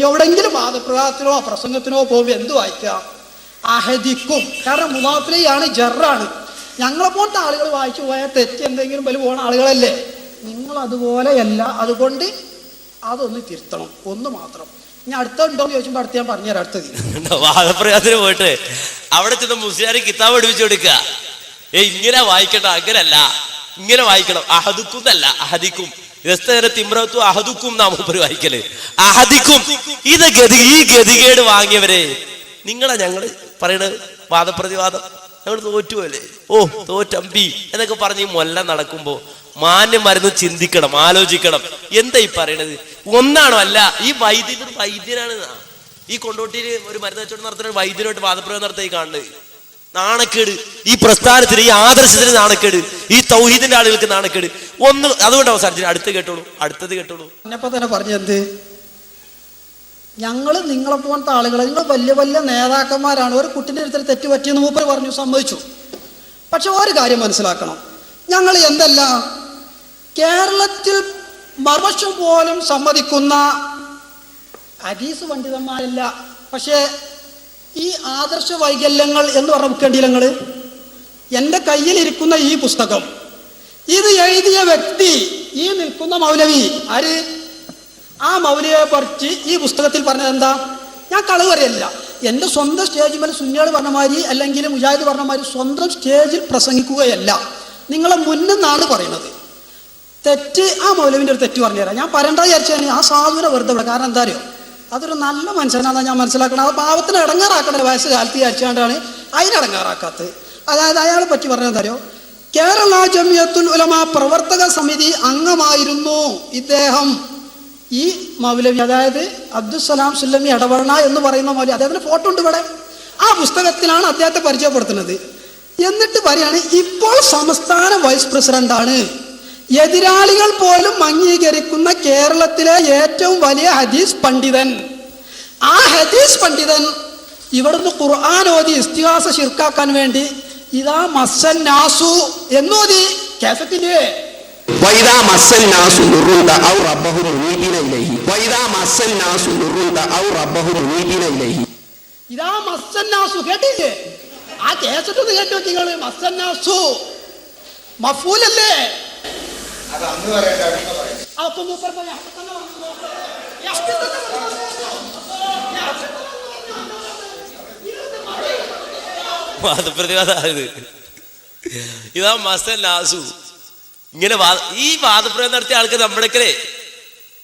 എവിടെങ്കിലും വാദപ്രവാദത്തിനോ പ്രസംഗത്തിനോ പോകുമ്പോൾ എന്ത് വായിക്കാം? അഹദിക്കും. കാരണം മുലാഫിലെയാണ് ജറാണ്. ഞങ്ങളെ പോലത്തെ ആളുകൾ വായിച്ചു പോയാൽ തെറ്റ് എന്തെങ്കിലും വലിയ പോകുന്ന ആളുകളല്ലേ? നിങ്ങൾ അതുപോലെയല്ല അതുകൊണ്ട് അതൊന്ന് തിരുത്തണം. ഒന്ന് മാത്രം. ഞാൻ അടുത്ത ഉണ്ടോ എന്ന് ചോദിച്ചപ്പോൾ അടുത്ത് ഞാൻ പറഞ്ഞുതരാം. അടുത്തത് വാദപ്രയാസത്തിന് പോയിട്ട്? അവിടെ ചെന്ന് മുസ്ലിയാരി കിതാബ് പഠിപ്പിച്ചു കൊടുക്കുക. ഏ ഇങ്ങനെ വായിക്കണ്ട. അങ്ങനല്ല. ഇങ്ങനെ വായിക്കണം. അഹദുക്കും. അഹദിക്കും നാം ഉപരി വായിക്കൽ. അഹദിക്കും. ഇത് ഗതി ഈ ഗതികേട് വാങ്ങിയവരെ നിങ്ങളെ ഞങ്ങൾ പറയണത് വാദപ്രതിവാദം? ഞങ്ങൾ തോറ്റുപോലെ ഓ തോറ്റമ്പി. എന്നൊക്കെ പറഞ്ഞ് മൊല്ല നടക്കുമ്പോ മാന്യന്മാരൊന്ന് ചിന്തിക്കണം ആലോചിക്കണം. എന്താ ഈ പറയണത്? ഒന്നാണോ അല്ല ഈ വൈദ്യൻ വൈദ്യനാണ്. ഈ കൊണ്ടോട്ടിയിൽ ഒരു മരുന്ന് വെച്ചോട്ട് നടത്തുന്ന വൈദ്യനായിട്ട് വാദപ്രയോഗം നടത്തി കാണുന്നത്. നാണക്കേട്. ഈ പ്രസ്ഥാനത്തിന് ഈ ആദർശത്തിന് നാണക്കേട്. ഈ തൗഹീദിന്റെ ആളുകൾക്ക് നാണക്കേട്. ഒന്ന് അതുകൊണ്ട് അവസാനിച്ചു. അടുത്ത് കേട്ടോളൂ. അടുത്തത് കേട്ടോളൂ. എന്നപ്പോ തന്നെ പറഞ്ഞെന്ത് ഞങ്ങൾ നിങ്ങളെ പോലത്തെ ആളുകൾ നിങ്ങൾ വലിയ വലിയ നേതാക്കന്മാരാണ്. ഒരു കുട്ടിന്റെ അടുത്ത് തെറ്റ് പറ്റിയെന്ന് മൂപ്പർ പറഞ്ഞു സമ്മതിച്ചു. പക്ഷെ ഒരു കാര്യം മനസ്സിലാക്കണം. ഞങ്ങൾ എന്തല്ല കേരളത്തിൽ മറുവശം പോലും സമ്മതിക്കുന്ന അരീസ് പണ്ഡിതന്മാരല്ല. പക്ഷേ ഈ ആദർശ വൈകല്യങ്ങൾ എന്ന് പറഞ്ഞ നിങ്ങൾ എന്റെ കയ്യിലിരിക്കുന്ന ഈ പുസ്തകം ഇത് എഴുതിയ വ്യക്തി ഈ നിൽക്കുന്ന മൗലവി ആര്? ആ മൗലിയെ പറിച്ച് ഈ പുസ്തകത്തിൽ പറഞ്ഞത് എന്താ? ഞാൻ കളവ് പറയല്ല എന്റെ സ്വന്തം സ്റ്റേജിൽ മേലെ സുന്നികൾ പറഞ്ഞ മാതിരി അല്ലെങ്കിൽ മുജാഹിദ് പറഞ്ഞ മാതിരി സ്വന്തം സ്റ്റേജിൽ പ്രസംഗിക്കുകയല്ല. നിങ്ങളെ മുന്നെന്നാണ് പറയുന്നത്. തെറ്റ് ആ മൗലവിന്റെ ഒരു തെറ്റ് പറഞ്ഞുതരാം. ഞാൻ പറയേണ്ടത് വിചാരിച്ചാൽ ആ സാധുവിനെ വെറുതെ കാരണം എന്താ അറിയോ? അതൊരു നല്ല മനുഷ്യനാണെന്ന് ഞാൻ മനസ്സിലാക്കണം അത് പാവത്തിന് ഇടങ്ങാറാക്കണ വയസ്സ് കാലത്ത് വിചാരിച്ചുകൊണ്ടാണ് അതിനടങ്ങാറാക്കാത്തത് അതായത് അയാളെ പറ്റി പറഞ്ഞാൽ തരോ കേരള ജമിയത്തുൽ ഉലമ പ്രവർത്തക സമിതി അംഗമായിരുന്നു ഇദ്ദേഹം. ഈ മൗലവി അതായത് അബ്ദുസലാം സുല്ലമി ഇടപെടണ എന്ന് പറയുന്ന മൗലവി അദ്ദേഹത്തിന് ഫോട്ടോ ഉണ്ട് ഇവിടെ. ആ പുസ്തകത്തിലാണ് അദ്ദേഹത്തെ പരിചയപ്പെടുത്തുന്നത്. എന്നിട്ട് പറയാണ് ഇപ്പോൾ സംസ്ഥാന വൈസ് പ്രസിഡന്റാണ്. എതിരാളികൾ പോലും അംഗീകരിക്കുന്ന കേരളത്തിലെ ഏറ്റവും വലിയ ഹദീസ് പണ്ഡിതൻ. ആ ഹദീസ് പണ്ഡിതൻ ഇവിടുന്ന് ഖുർആൻ ഓതി ഇസ്തിഹാസ ശിർക്കാക്കാൻ വേണ്ടി ഇതാ മസ്സൻ നാസു എന്നോതി കേസത്തിന്റെ ഔ റബ്ബഹു ഔ റബ്ബഹു ഇതാ കേട്ടില്ലേ? ആ കേസത്തൊന്ന് കേട്ടു നിങ്ങൾ മസ്സൻ നാസു. മഫൂലല്ലേ? അപ്പൊ മൂപ്പർ പറയാം. അപ്പൊ ഇത് ഇതാ മസ്തൻ ലാസു ഇങ്ങനെ ഈ വാദപ്രയോഗം നടത്തിയ ആൾക്ക് നമ്മുടെക്കലേ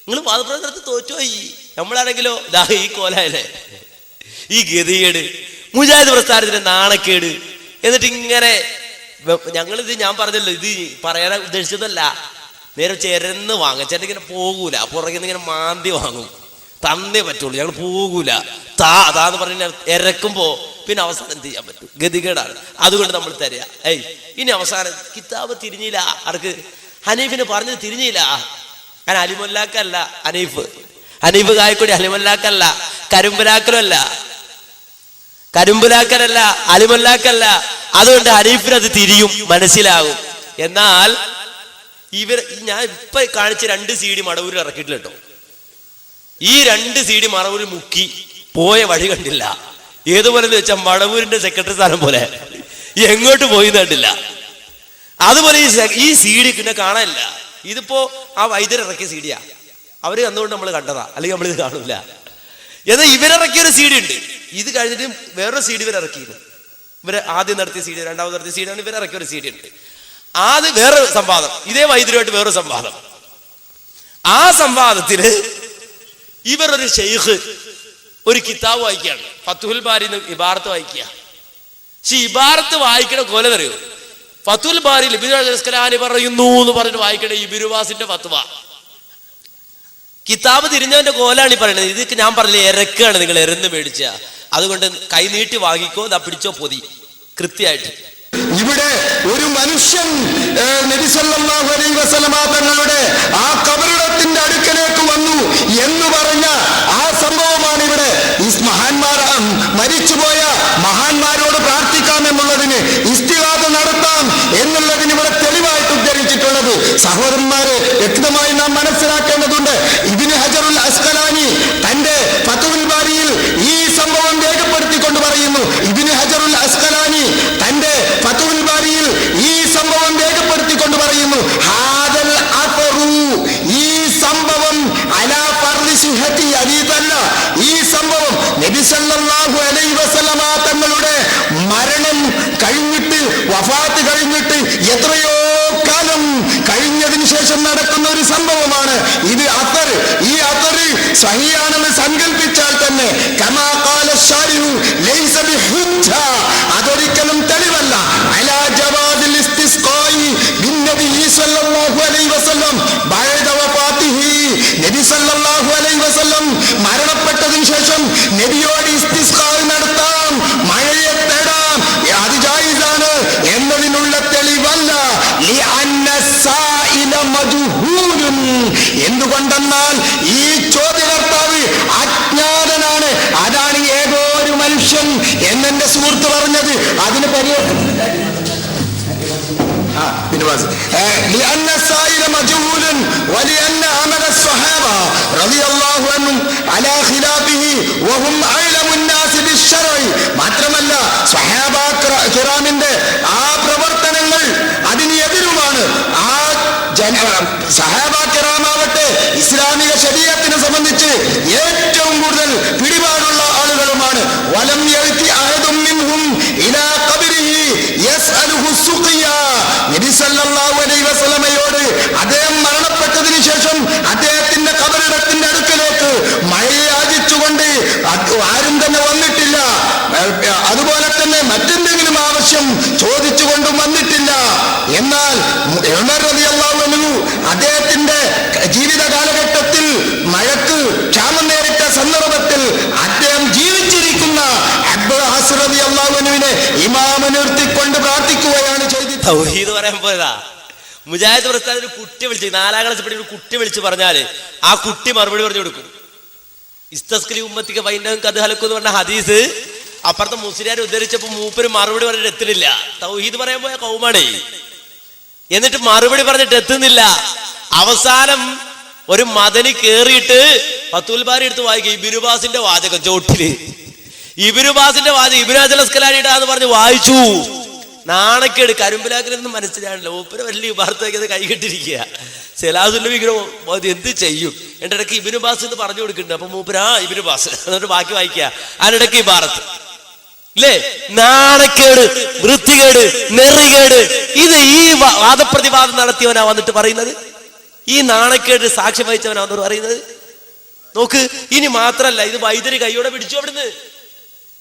നിങ്ങൾ വാദപ്രയോഗം നടത്തി തോറ്റുപോയി. നമ്മളാണെങ്കിലോ ദാ ഈ കോലായല്ലേ ഈ ഗതികേട് മുജാഹിദ് പ്രസ്ഥാനത്തിന്റെ നാണക്കേട്. എന്നിട്ട് ഇങ്ങനെ ഞങ്ങളിത് ഞാൻ പറഞ്ഞല്ലോ ഇത് പറയാൻ ഉദ്ദേശിച്ചതല്ല. നേരെ ചെരന്ന് വാങ്ങാം. ചേട്ടൻ ഇങ്ങനെ പോകൂല. പുറകിൽ നിന്ന് ഇങ്ങനെ മാന്തി വാങ്ങും. തന്നേ പറ്റുള്ളൂ. ഞങ്ങൾ പോകൂല. താ താന്ന് പറഞ്ഞ ഇറക്കുമ്പോ പിന്നെ അവസാനം ചെയ്യാൻ പറ്റും? ഗതികേടാണ്. അതുകൊണ്ട് നമ്മൾ തരിക ഏയ് ഇനി അവസാനം കിതാബ് തിരിഞ്ഞില്ല. ആർക്ക് ഹനീഫിന് പറഞ്ഞത് തിരിഞ്ഞില്ല. ഞാൻ അലിമൊല്ലാക്കല്ല ഹനീഫ്. ഹനീഫ് കായക്കൊടി അലിമൊല്ലാക്കല്ല. കരിമ്പലാക്കലല്ല കരുമ്പലാക്കലല്ല അലിമല്ലാക്കല്ല. അതുകൊണ്ട് ഹനീഫിന് അത് തിരിയും. മനസ്സിലാകും എന്നാൽ ഇവർ ഞാൻ ഇപ്പൊ കാണിച്ച രണ്ട് സി ഡി മടവൂരിൽ ഇറക്കിയിട്ടില്ല കേട്ടോ. ഈ രണ്ട് സി ഡി മടവൂരിൽ മുക്കി പോയ വഴി കണ്ടില്ല. ഏതുപോലെ എന്ന് വെച്ചാൽ മടവൂരിന്റെ സെക്രട്ടറി സ്ഥാനം പോലെ. എങ്ങോട്ട് പോയി കണ്ടില്ല. അതുപോലെ ഈ ഈ സി ഡി പിന്നെ കാണാനില്ല. ഇതിപ്പോ ആ വൈദ്യർ ഇറക്കിയ സി ഡിയാ അവർ അന്നുകൊണ്ട് നമ്മൾ കണ്ടതാ. അല്ലെങ്കിൽ നമ്മൾ ഇത് കാണൂല. എന്നാൽ ഇവരിറക്കിയ ഒരു സി ഡി ഉണ്ട്. ഇത് കഴിഞ്ഞിട്ട് വേറൊരു സി ഡി ഇവർ ഇറക്കിയിരുന്നു. ഇവർ ആദ്യം നടത്തിയ സി ഡി രണ്ടാമത് നടത്തിയ സി ഡി ആണ് ഇവർ ഇറക്കിയ ഒരു സി ഡി ഉണ്ട്. ആദ്യം വേറെ സംവാദം. ഇതേ വൈദ്യുരുമായിട്ട് വേറെ സംവാദം. ആ സംവാദത്തിൽ ഇവർ ഒരു ഷെയ്ഖ് ഒരു കിതാബ് വായിക്കുകയാണ്. ഫത്തുൽ ബാരി ഇബാറത്ത് വായിക്കുക. പക്ഷെ ഇബാറത്ത് വായിക്കണ കൊല അറിയോ ഫത്തുൽ ബാരി ലിബിസ്കലാനി പറയുന്നു എന്ന് പറഞ്ഞിട്ട് വായിക്കണ ഇബിരുവാസിന്റെ ഫത്വ. കിതാബ് തിരിഞ്ഞവന്റെ കോലാണ് ഈ പറയുന്നത്. ഇത് ഞാൻ പറഞ്ഞില്ലേ ഇരക്കാണ് നിങ്ങൾ എരന്ന് മേടിച്ച. അതുകൊണ്ട് കൈ നീട്ടി വാങ്ങിക്കോ പിടിച്ചോ പൊതി. കൃത്യമായിട്ട്. ഇവിടെ ഒരു മനുഷ്യൻ നബിസല്ലാഹു അലൈ വസലമാ തങ്ങളുടെ ആ കബറിടത്തിന്റെ കഴിഞ്ഞിട്ട് വഫാത്ത് കഴിഞ്ഞിട്ട് എത്രയോ കാലം കഴിഞ്ഞതിന് ശേഷം നടക്കുന്ന ഒരു സംഭവമാണ്. ഇത് അത്തർ ഈ അത്തർ സഹിയാണെന്ന് സങ്കല്പിച്ചാൽ തന്നെ കമാ ഖാല ശാരിഹു ലൈസ ബിഹുജ്ജ. എന്തുകൊണ്ടെന്നാൽ ഈ ചോദ്യകർത്താവ് അജ്ഞാതനാണ് അതാണ് ഏതോ ഒരു മനുഷ്യൻ എന്നെന്റെ സുഹൃത്ത് പറഞ്ഞത് അതിന് പരിഹാരം آه، بن باز آه، لأن السائل مجهول ولأن عمل الصحابة رضي الله عنهم على خلافه وهم ജന സഹാബ കിറാമാവട്ടെ ഇസ്ലാമിക ശരീരത്തിനെ സംബന്ധിച്ച് ഏറ്റവും കൂടുതൽ പിടിപാടുള്ള ആളുകളുമാണ്. വലം എഴുത്തി അഹദും ഇലാ അദ്ദേഹത്തിന്റെ ജീവിത കാലഘട്ടത്തിൽ മഴക്ക് ക്ഷാമം നേരിട്ട സന്ദർഭത്തിൽ അദ്ദേഹം ജീവിച്ചിരിക്കുന്ന അബ്ബാസ് ഹസ്രതി അൻഹുവിനെ ഇമാമനുർത്തിക്കൊണ്ട് പ്രാർത്ഥിക്കുകയാണ് ചെയ്തത്. തൗഹീദ് പറയാൻ പോയതാ. മുജാഹിദ് പ്രസ്ഥാനത്തിൽ ഒരു കുട്ടി വിളിച്ച് നാലാം ക്ലാസ് ഒരു കുട്ടി വിളിച്ച് പറഞ്ഞാൽ ആ കുട്ടി മറുപടി പറഞ്ഞു കൊടുക്കും. ഇസ്തസ്കലി ഉമ്മത്തിക്ക് വൈനകം കത് ഹലക്കും എന്ന് പറഞ്ഞ ഹദീസ് അപ്പുറത്തെ മുസ്ലിയാർ ഉദ്ധരിച്ചപ്പോൾ മൂപ്പര് മറുപടി പറഞ്ഞിട്ട് എത്തുന്നില്ല. തൗഹീദ് പറയാൻ പോയ കൗമാണേ. എന്നിട്ട് മറുപടി പറഞ്ഞിട്ട് എത്തുന്നില്ല. അവസാനം ഒരു മദനി കേറിയിട്ട് പത്തുൽബാരി എടുത്ത് വായിക്കും ഇബിനുബാസിന്റെ വാചകം ചോട്ടിൽ. ഇബിനുബാസിന്റെ വാചകം ഇബിനാജലസ്കലാനിയുടെ എന്ന് പറഞ്ഞ് വായിച്ചു. നാണക്കേട് കരുമ്പലാക്കിലൊന്നും മനസ്സിലാണല്ലോ ഒപ്പിന് വലിയ വാർത്തയ്ക്ക് അത് കൈകെട്ടിരിക്കുക. സെലാസുല്ല വിഗ്രഹം അത് എന്ത് ചെയ്യും? എന്റെ ഇടയ്ക്ക് ഇബിനുബാസ് എന്ന് പറഞ്ഞു കൊടുക്കുന്നുണ്ട്. അപ്പൊ മൂപ്പരാ ഇബിനുബാസ്. എന്നിട്ട് ബാക്കി വായിക്കുക. അതിനിടയ്ക്ക് ഭാരത്ത് ഇല്ലേ നാണക്കേട് വൃത്തികേട് നെറികേട്. ഇത് ഈ വാദപ്രതിവാദം നടത്തിയവനാ വന്നിട്ട് പറയുന്നത്? ഈ നാണക്കേട് സാക്ഷ്യം വഹിച്ചവനാ വന്നിട്ട് പറയുന്നത്? നോക്ക് ഇനി മാത്രല്ല ഇത് വൈദ്യര് കൈയോടെ പിടിച്ചു അവിടുന്ന്.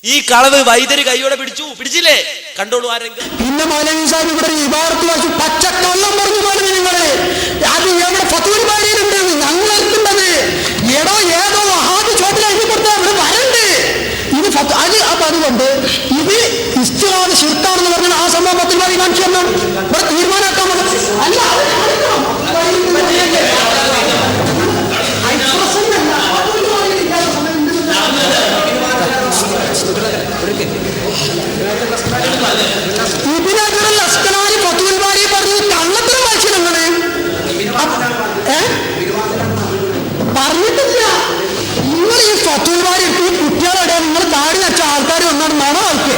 ഈ കളവ് വൈദ്യര് കൈയോടെ പിടിച്ചു. പിടിച്ചില്ലേ? കണ്ടോളൂ ആരെങ്കിലും മൗലവി സാഹിബ് ഇവിടെ ഒരു ഇബാറത്ത് വായിച്ചു പച്ചക്കള്ളം പറഞ്ഞു മൗലവി നിങ്ങൾ അത് എവിടെ ഫത്തൂർ ബാരിയിലുണ്ട് ഞങ്ങൾ എത്തുന്നത് എടോ ഏതോ വഹാബ് ചോട്ടിൽ എഴുതി കൊടുത്ത ഇവിടെ വരണ്ട് ഇത് ഫത്ത്- അത് അപ്പൊ അതുകൊണ്ട് ഇത് ഇസ്തിഹാദ് ഷിർക്കാണെന്ന് പറഞ്ഞാൽ ആ സംഭവം പത്തിൽ ബാരി കാണിച്ചു തന്നു ഇവിടെ തീരുമാനമാക്കാൻ പറ്റും. അല്ല അത് കാണിക്കണം. ഐശ്വസനല്ല. ഫത്തൂർ ബാരിയിൽ ഇല്ലാത്ത സമയം ഇബിനജറുൽ അസ്കലാനി ഫത്തുൽ ബാരി പറഞ്ഞത് കള്ളത്തരം വായിച്ചു നിങ്ങൾ ഏ പറഞ്ഞിട്ടില്ല നിങ്ങൾ ഈ ഫത്തുൽ ബാരി എടുത്ത് ഈ കുട്ടികളുടെ നിങ്ങൾ താടി ഒന്നാണ് വന്നാണ് മണ വായിക്കേ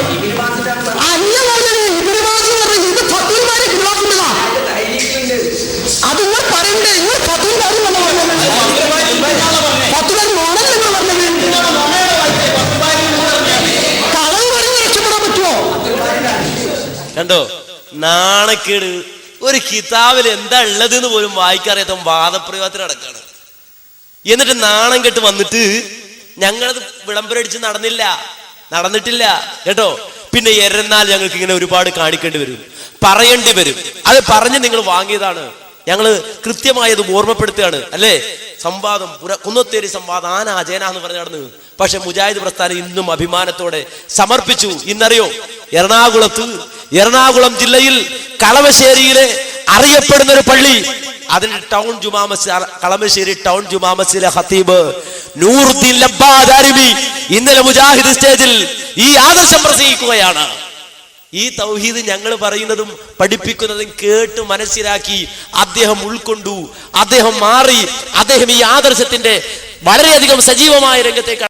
അല്ല പറഞ്ഞത് ഇബിനുബാസ് പറഞ്ഞത് ഇത് ഫത്തുൽ ബാരി ഇബിനുബാസിന്റെതാ അത് നിങ്ങൾ പറയണ്ടേ? നിങ്ങൾ ഫത്തുൽ എന്ന് എന്നല്ല പറഞ്ഞത്. ഫത്തുൽ ബാരി മോണൽ നിങ്ങൾ പറഞ്ഞത്? കളവ് പറഞ്ഞ് രക്ഷപ്പെടാൻ പറ്റുമോ? കണ്ടോ? നാണക്കേട്. ഒരു കിതാബിൽ എന്താ ഉള്ളത് എന്ന് പോലും വായിക്കാറിയാത്ത വാദപ്രയോഗത്തിന് എന്നിട്ട് നാണം കെട്ട് വന്നിട്ട് ഞങ്ങളത് വിളംബരടിച്ച് നടന്നില്ല. നടന്നിട്ടില്ല. കേട്ടോ? പിന്നെ എരന്നാൽ ഞങ്ങൾക്ക് ഇങ്ങനെ ഒരുപാട് കാണിക്കേണ്ടി വരും. പറയേണ്ടി വരും. അത് പറഞ്ഞ് നിങ്ങൾ വാങ്ങിയതാണ്. ഞങ്ങൾ കൃത്യമായത് ഓർമ്മപ്പെടുത്തുകയാണ്. അല്ലേ? സംവാദം കുന്നത്തേരി സംവാദം ആന അജേന എന്ന് പറഞ്ഞ് നടന്നു. പക്ഷെ മുജാഹിദ് പ്രസ്ഥാനം ഇന്നും അഭിമാനത്തോടെ സമർപ്പിച്ചു. ഇന്നറിയോ? എറണാകുളത്ത് എറണാകുളം ജില്ലയിൽ കളമശ്ശേരിയിലെ അറിയപ്പെടുന്ന ഒരു പള്ളി. അതിന് ടൗൺ ജുമാമസ് കളമശ്ശേരി ടൗൺ ജുമാമസിലെ ഹത്തീബ് നൂറുദ്ദീൻ ലബ്ബാദ് അറബി ഇന്നലെ മുജാഹിദ് സ്റ്റേജിൽ ഈ ആദർശം പ്രസംഗിക്കുകയാണ്. ഈ തൗഹീദ് ഞങ്ങൾ പറയുന്നതും പഠിപ്പിക്കുന്നതും കേട്ട് മനസ്സിലാക്കി അദ്ദേഹം ഉൾക്കൊണ്ടു അദ്ദേഹം മാറി അദ്ദേഹം ഈ ആദർശത്തിന്റെ വളരെയധികം സജീവമായ രംഗത്തേക്ക്